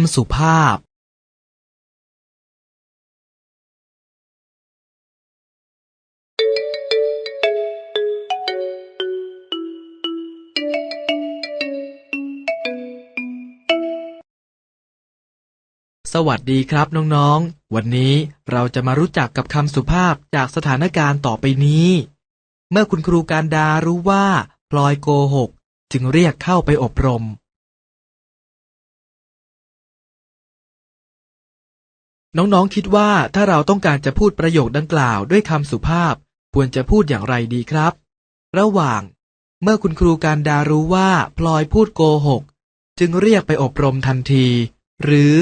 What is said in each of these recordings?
ำสุภาพสวัสดีครับน้องๆ วันนี้เราจะมารู้จักกับคำสุภาพจากสถานการณ์ต่อไปนี้ เมื่อคุณครูการดารู้ว่า พลอยโกหก จึงเรียกเข้าไปอบรม น้องๆคิดว่าถ้าเราต้องการจะพูดประโยคดังกล่าวด้วยคำสุภาพ ควรจะพูดอย่างไรดีครับ ระหว่าง เมื่อคุณครูการดารู้ว่าพลอยพูดโกหก จึงเรียกไปอบรมทันที หรือ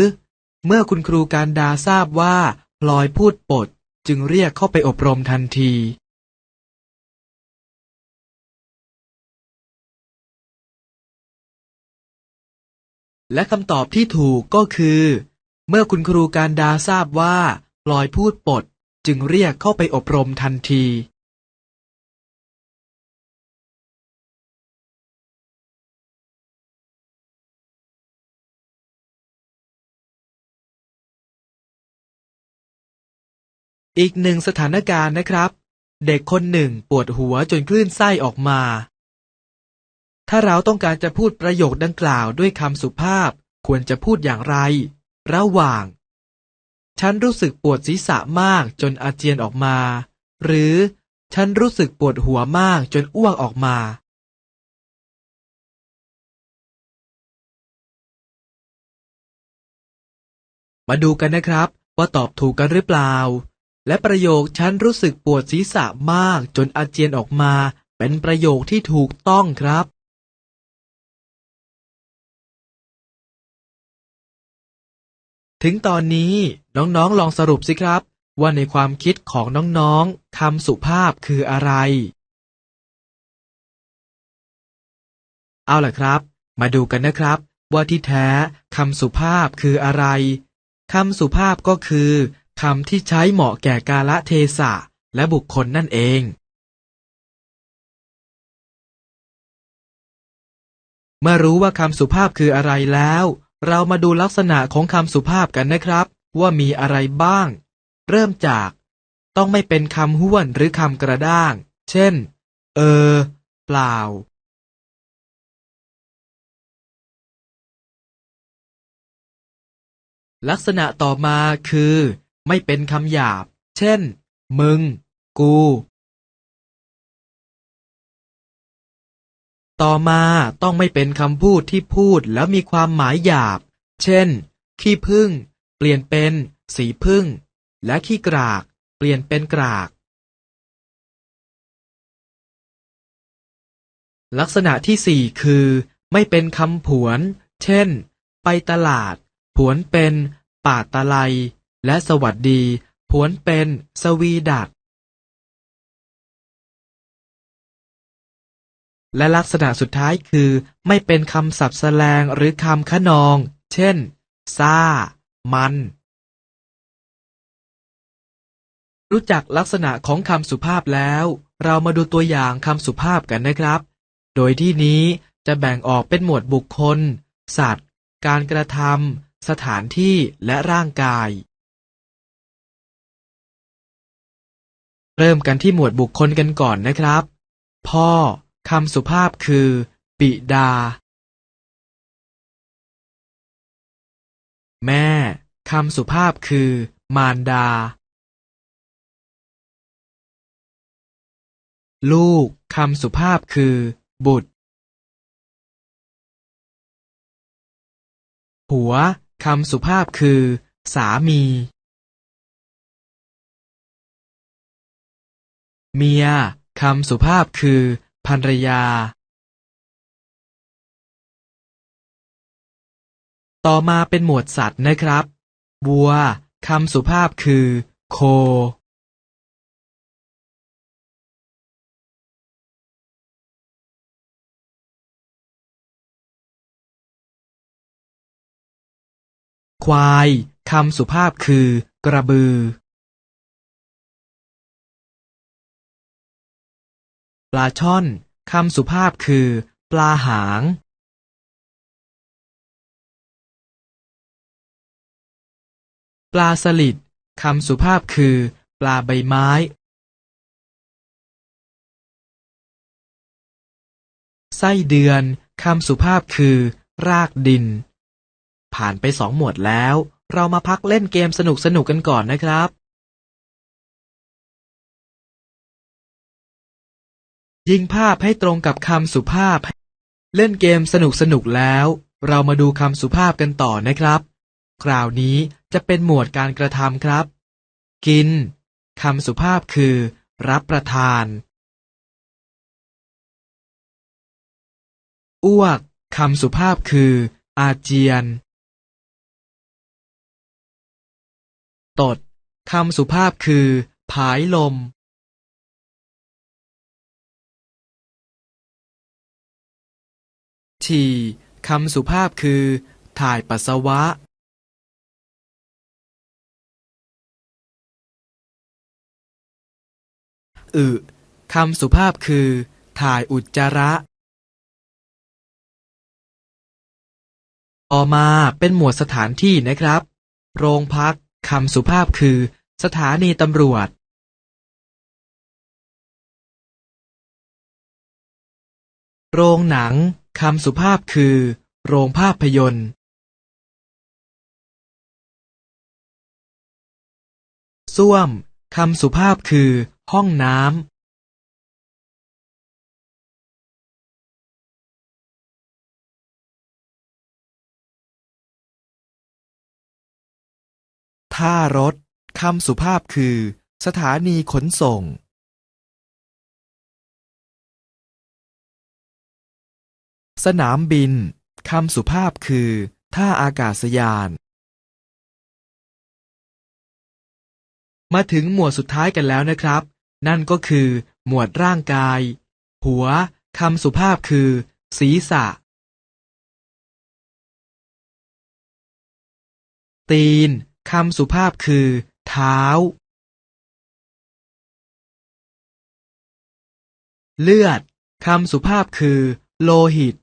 เมื่อคุณครูการดาทราบว่าพลอยพูดปด จึงเรียกเข้าไปอบรมทันทีและคำตอบที่ถูกก็คือ เมื่อคุณครูการดาทราบว่าพลอยพูดปด จึงเรียกเข้าไปอบรมทันที อีกหนึ่งสถานการณ์นะครับ เด็กคนหนึ่งปวดหัวจนคลื่นไส้ออกมา ถ้าเราต้องการจะพูดประโยคดังกล่าวด้วยคำสุภาพควรจะพูดอย่างไร ระหว่าง ฉันรู้สึกปวดศีรษะมากจนอาเจียนออกมา หรือฉันรู้สึกปวดหัวมากจนอ้วกออกมา มาดูกันนะครับ ว่าตอบถูกกันหรือเปล่า และประโยคฉันรู้สึกปวดศีรษะมากจนอาเจียนออกมา เป็นประโยคที่ถูกต้องครับ ถึงตอนนี้น้องๆลองสรุปสิครับ ว่าในความคิดของน้องๆคำสุภาพคืออะไร เอาล่ะครับ มาดูกันนะครับ ว่าที่แท้คำสุภาพคืออะไรคำสุภาพก็คือคำที่ใช้เหมาะแก่กาละเทศะและบุคคลนั่นเอง เมื่อรู้ว่าคำสุภาพคืออะไรแล้ว เรามาดูลักษณะของคำสุภาพกันนะครับ ว่ามีอะไรบ้าง เริ่มจาก ต้องไม่เป็นคำห้วนหรือคำกระด้าง เช่น เออ เปล่า ลักษณะต่อมาคือ ไม่เป็นคำหยาบ เช่น มึง กู ต่อมาต้องไม่เป็นคำพูดที่พูดแล้วมีความหมายหยาบ เช่น ขี้ผึ้งเปลี่ยนเป็น สีผึ้งและขี้กราก เปลี่ยนเป็นกราก ลักษณะที่สี่คือ ไม่เป็นคำผวน เช่น ไปตลาด ผวนเป็น ป่าตะไล และสวัสดี ผวนเป็น สวีดัต และลักษณะสุดท้ายคือ ไม่เป็นคำศัพท์แสลงหรือคำขนอง เช่น ซ่า มัน รู้จักลักษณะของคำสุภาพแล้ว เรามาดูตัวอย่างคำสุภาพกันนะครับ โดยที่นี้จะแบ่งออกเป็นหมวดบุคคล สัตว์ การกระทำสถานที่และร่างกาย เริ่มกันที่หมวดบุคคลกันก่อนนะครับ พ่อ คำสุภาพคือบิดา แม่ คำสุภาพคือ มารดา ลูก คำสุภาพคือ บุตรผัว คำสุภาพคือ สามี เมีย คำสุภาพคือ ภรรยา ต่อมาเป็นหมวดสัตว์นะครับวัวคำสุภาพคือ โค ควายคำสุภาพคือกระบือ ปลาช่อนคำสุภาพคือ ปลาหาง ปลาสลิดคำสุภาพคือ ปลาใบไม้ ไส้เดือนคำสุภาพคือ รากดิน ผ่านไปสองหมวดแล้ว เรามาพักเล่นเกมสนุกสนุกกันก่อนนะครับ ยิงภาพให้ตรงกับคำสุภาพ เล่นเกมสนุกสนุกแล้ว เรามาดูคำสุภาพกันต่อนะครับ คราวนี้จะเป็นหมวดการกระทำครับ กินคำสุภาพคือ รับประทาน อ้วกคำสุภาพคือ อาเจียน ตดคำสุภาพคือ ผายลม ฉี่คำสุภาพคือ ถ่ายปัสสาวะ อึคำสุภาพคือ ถ่ายอุจจาระต่อมาเป็นหมวดสถานที่นะครับ โรงพักคำสุภาพคือ สถานีตำรวจ โรงหนัง คำสุภาพคือ โรงภาพยนตร์ ส้วม คำสุภาพคือ ห้องน้ำ ท่ารถ คำสุภาพคือ สถานีขนส่ง สนามบิน คำสุภาพคือ ท่าอากาศยาน มาถึงหมวดสุดท้ายกันแล้วนะครับ นั่นก็คือ หมวดร่างกาย หัว คำสุภาพคือ ศีรษะ ตีน คำสุภาพคือ เท้า เลือด คำสุภาพคือ โลหิต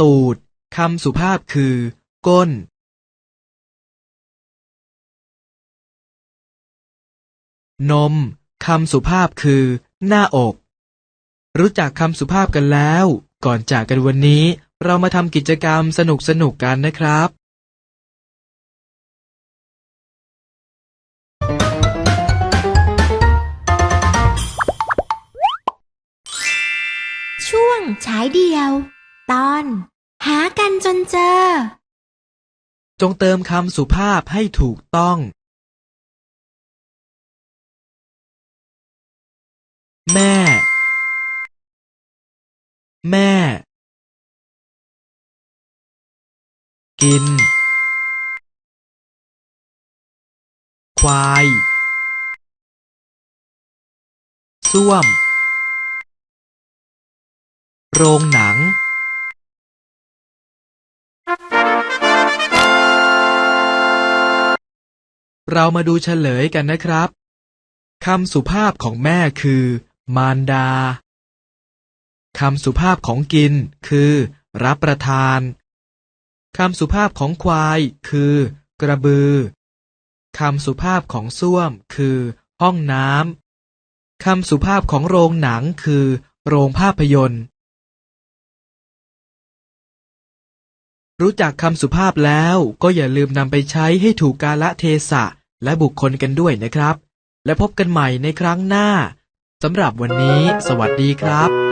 ตูด คำสุภาพคือ ก้น นม คำสุภาพคือ หน้าอก รู้จักคำสุภาพกันแล้ว ก่อนจากกันวันนี้ เรามาทำกิจกรรมสนุกๆกันนะครับช่วงฉายเดียว ตอน หากันจนเจอ จงเติมคำสุภาพให้ถูกต้อง แม่ แม่ กิน ควาย ส้วม โรงหนัง เรามาดูเฉลยกันนะครับคำสุภาพของแม่คือ มารดาคำสุภาพของกินคือ รับประทานคำสุภาพของควายคือ กระบือคำสุภาพของส้วมคือ ห้องน้ำคำสุภาพของโรงหนังคือ โรงภาพยนตร์ รู้จักคำสุภาพแล้วก็อย่าลืมนำไปใช้ให้ถูกกาละเทศะ และบุคคลกันด้วยนะครับ และพบกันใหม่ในครั้งหน้าสำหรับวันนี้ สวัสดีครับ